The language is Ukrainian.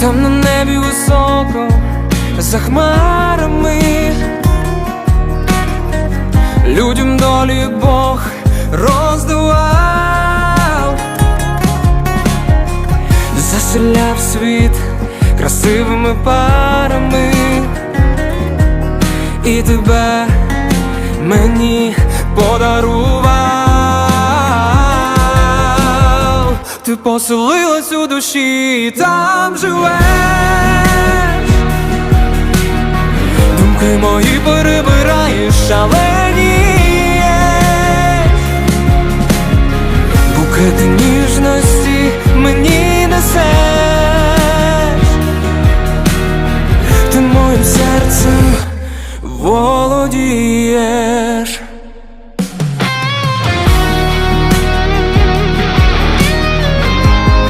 там на небі високо, за хмарами. Людям долі Бог роздавав, заселяв світ красивими парами, і тебе мені подарував. Ти поселилась у душі, там живеш. Думки мої перебираєш, шалені, Букети